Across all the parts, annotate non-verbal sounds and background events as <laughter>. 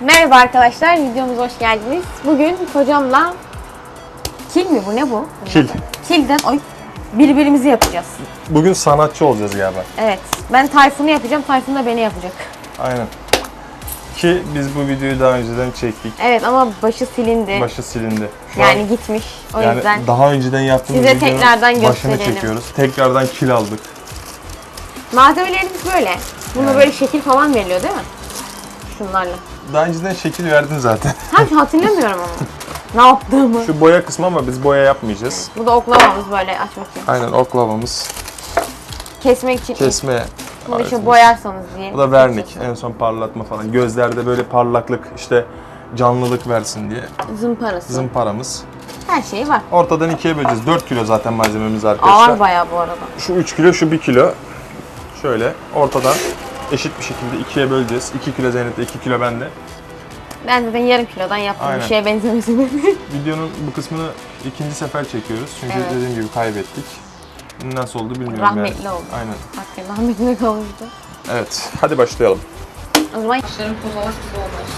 Merhaba arkadaşlar, videomuza hoş geldiniz. Bugün kocamla kil mi bu ne bu? Kil. Kilden oy birbirimizi yapacağız. Bugün sanatçı olacağız galiba. Evet. Ben Tayfun'u yapacağım, Tayfun da beni yapacak. Aynen. Ki biz bu videoyu daha önceden çektik. Evet ama başı silindi. Başı silindi. Şu yani an- gitmiş. O yani yüzden daha önceden yaptığımız Size videonun tekrardan başını gösterelim. çekiyoruz. Tekrardan kil aldık. malzemelerimiz böyle. Buna Yani. böyle şekil falan veriliyor değil mi? Şunlarla. Daha önceden şekil verdin zaten. Ha hatırlamıyorum ama. <laughs> ne yaptığımı. Şu boya kısmı ama biz boya yapmayacağız. Bu da oklavamız böyle açmak için. Aynen oklavamız, Kesmek için. kesme. Bunu işte boyarsanız diye. Bu da vernik. En son parlatma falan. Gözlerde böyle parlaklık, işte canlılık versin diye. Zımparası. Zımparamız. Her şey var. Ortadan ikiye böleceğiz. 4 kilo zaten malzememiz arkadaşlar. Ağır bayağı bu arada. Şu 3 kilo, şu 1 kilo. Şöyle ortadan eşit bir şekilde ikiye böleceğiz. 2 kilo Zeynep'te, 2 kilo bende. Ben zaten yarım kilodan yaptım Aynen. bir şeye benzemesin. <laughs> Videonun bu kısmını ikinci sefer çekiyoruz. Çünkü Evet. dediğim gibi kaybettik. Nasıl oldu bilmiyorum Rahmetli yani. oldu. Aynen. Hakikaten rahmetine kavuştu. Evet. Hadi başlayalım. O zaman yaşlarım kozalaş gibi olmuş.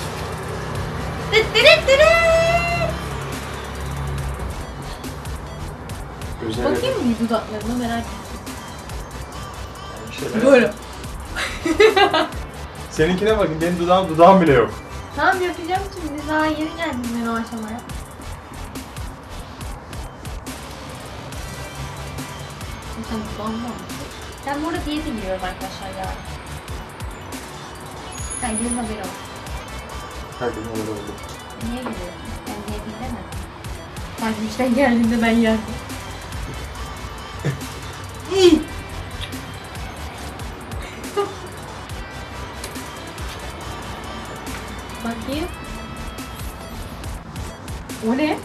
Bakayım mı dudaklarına merak ettim. Böyle. <laughs> Seninkine bakın. Benim dudağım, dudağım bile yok. Tamam yapacağım şimdi. Daha yeni geldim ben o aşamaya. Sen olmuş? Ben bu arada diyete giriyorum arkadaşlar ya. Herkesin haberi olsun. Herkesin öyle oldu. Niye giriyorum? Ben diye bilemem. Sanki işten geldiğinde ben yerdim. Bakayım. O ne?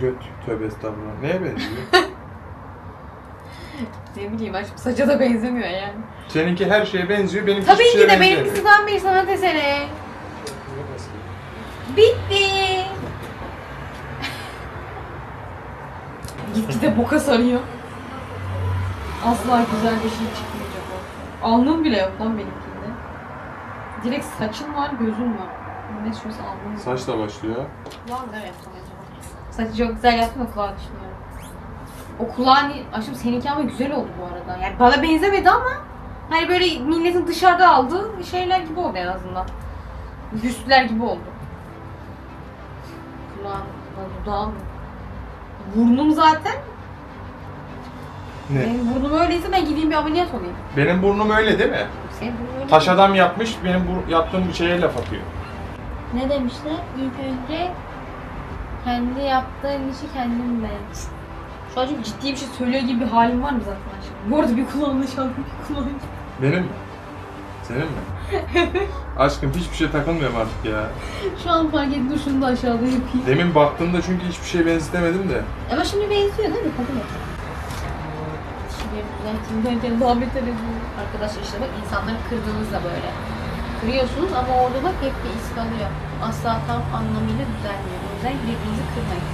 Göt. Tövbe estağfurullah. Neye benziyor? <laughs> Ne bileyim aşkım saça da benzemiyor yani. Seninki her şeye benziyor. Benimki Tabii hiçbir ki şeye de benzemiyor. benimkisi tam bir sanat eseri. Bitti. <laughs> Gitgide boka sarıyor. Asla güzel bir şey çıkmayacak o. Alnım bile yok lan benimkinde. Direkt saçın var, gözün var. Ne şurası alnım. Saçla başlıyor. Kulağını da yapsam acaba. Saçı çok güzel yaptım da kulağı düşünüyorum. O kulağın, aşkım seninki ama güzel oldu bu arada. Yani bana benzemedi ama hani böyle milletin dışarıda aldığı şeyler gibi oldu en azından. Büstler gibi oldu. Kulağım, dudağım. Burnum zaten. Ne? Benim burnum öyleyse ben gideyim bir ameliyat olayım. Benim burnum öyle değil mi? Senin burnun öyle Taş adam yapmış, benim bu yaptığım bir şeye laf atıyor. Ne demişler? İlk önce kendi yaptığın işi kendin beğen. Şu an çok ciddi bir şey söylüyor gibi bir halim var mı zaten aşkım? Bu arada bir kulağını çaldım, bir kulağını Benim mi? Senin mi? <laughs> Aşkım hiçbir şey takılmıyorum artık ya. Şu an fark ettim şunu da aşağıda yapayım. Demin baktığımda çünkü hiçbir şey benzetemedim de. Ama şimdi benziyor değil mi? Kabul et. Şimdi düzelteyim, düzelteyim, daha beter ediyor. Arkadaşlar işte bak insanları kırdığınızda böyle. Kırıyorsunuz ama orada bak hep bir iz kalıyor. Asla tam anlamıyla düzelmiyor. O yüzden birbirinizi kırmayın.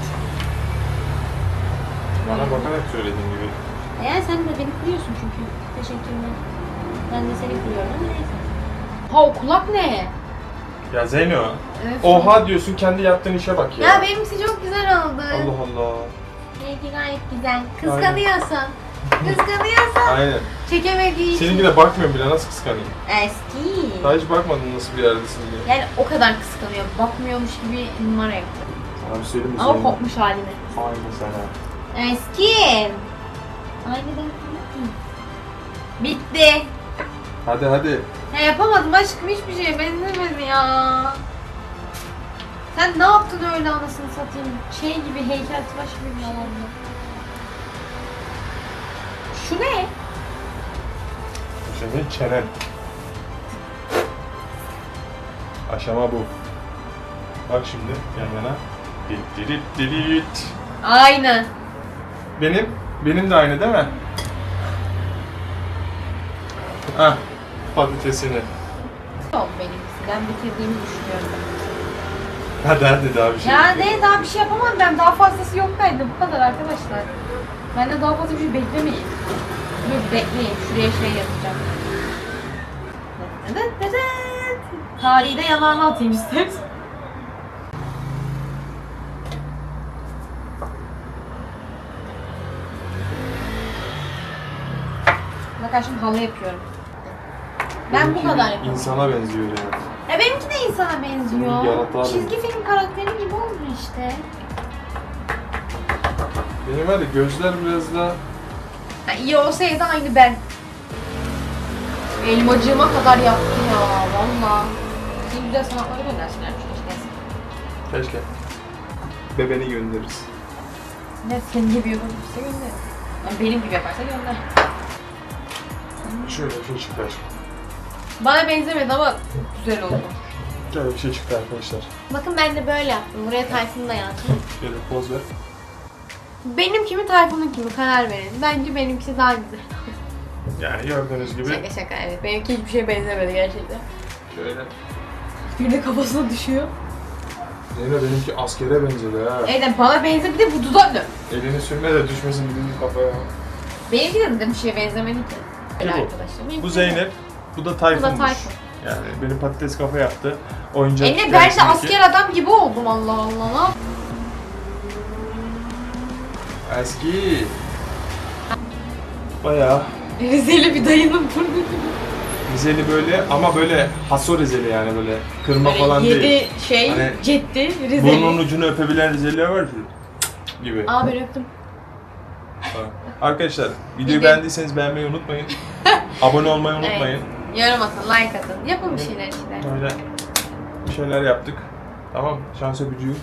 Bana bakarak söylediğin gibi. Yani sen de beni kırıyorsun çünkü. Teşekkürler. Ben de seni kırıyorum ama neyse. Ha o kulak ne? Ya Zeyno, Evet. oha diyorsun kendi yaptığın işe bak ya. Ya benimkisi çok güzel oldu. Allah Allah. Benimki gayet güzel. Kıskanıyorsun. Kıskanıyorsun. Aynen. Çekemediği için. Seninki de bakmıyorum bile nasıl kıskanayım. Eski. Daha hiç bakmadın nasıl bir yerdesin diye. Yani o kadar kıskanıyor. Bakmıyormuş gibi numara yapıyor. Sana bir söyleyeyim mi Ama kopmuş halini. Aynı sana. Eski. Aynı ben Bitti. Hadi hadi. Ya yapamadım aşkım hiçbir şeye benzemedi ya. Sen ne yaptın öyle anasını satayım? Şey gibi heykeltıraş gibi bir alanda. Şu ne? Senin çenen. Aşama bu. Bak şimdi yan yana. Dit dit dit. Aynı. Benim, benim de aynı değil mi? Ah, patatesini. Yok benimkisi. Ben bitirdiğimi düşünüyorum. Hadi hadi daha bir şey. Ya ne daha bir şey yapamam ben. Daha fazlası yok kaydı. Bu kadar arkadaşlar. Benden daha fazla bir şey beklemeyin. Dur bekleyin. Şuraya şey yazacağım. Dıt dıt dıt. Tarihi de yanağına atayım istersen. Bak şimdi halı yapıyorum. Ben bu kadar yapıyorum. İnsana benziyor yani. E benimki de insana benziyor. Çizgi film karakteri gibi oldu işte. Benim var ya gözler biraz daha Ya iyi olsaydı aynı ben. Elmacığıma kadar yaptı ya valla. En güzel sanatları göndersinler keşke. keşke. Bebeni göndeririz. Ne senin gibi yapabilirse gönder. Yani benim gibi yaparsa gönder. Şöyle bir şey çıktı aşkım. Bana benzemedi ama güzel oldu. Şöyle bir şey çıktı arkadaşlar. Bakın ben de böyle yaptım. Buraya Tayfun'u da yazdım. Şöyle poz ver. Benim kimi Tayfun'un kimi karar verin. Bence benimkisi daha güzel. Yani gördüğünüz gibi Şaka şaka evet. Benimki hiçbir şeye benzemedi gerçekten. şöyle. Bir de kafasına düşüyor. Zeynep benimki askere benzedi ha. Evet bana benzedi bir de bu dudak ne? Elini sürme de düşmesin bizim kafaya. Benimki de de bir şeye benzemedi ki. Öyle Bu. arkadaşlar. Benimki Bu de- Zeynep, bu da Tayfun'muş. Bu da Tayfun. Yani benim patates kafa yaptı. Oyuncak E ne ben de asker adam gibi oldum Allah Allah. Eski. Bayağı Rizeli bir dayının burnu gibi. Rizeli böyle ama böyle haso Rizeli yani böyle kırma falan yedi değil. şey Hani cetti Rizeli. Burnun ucunu öpebilen Rizeliler var ya. gibi. Aa ben öptüm. Arkadaşlar videoyu Video- beğendiyseniz beğenmeyi unutmayın. <laughs> Abone olmayı unutmayın. Evet. Yorum atın, like atın. Yapın bir şeyler işte. Böyle bir şeyler yaptık. Tamam? Şans öpücüğü.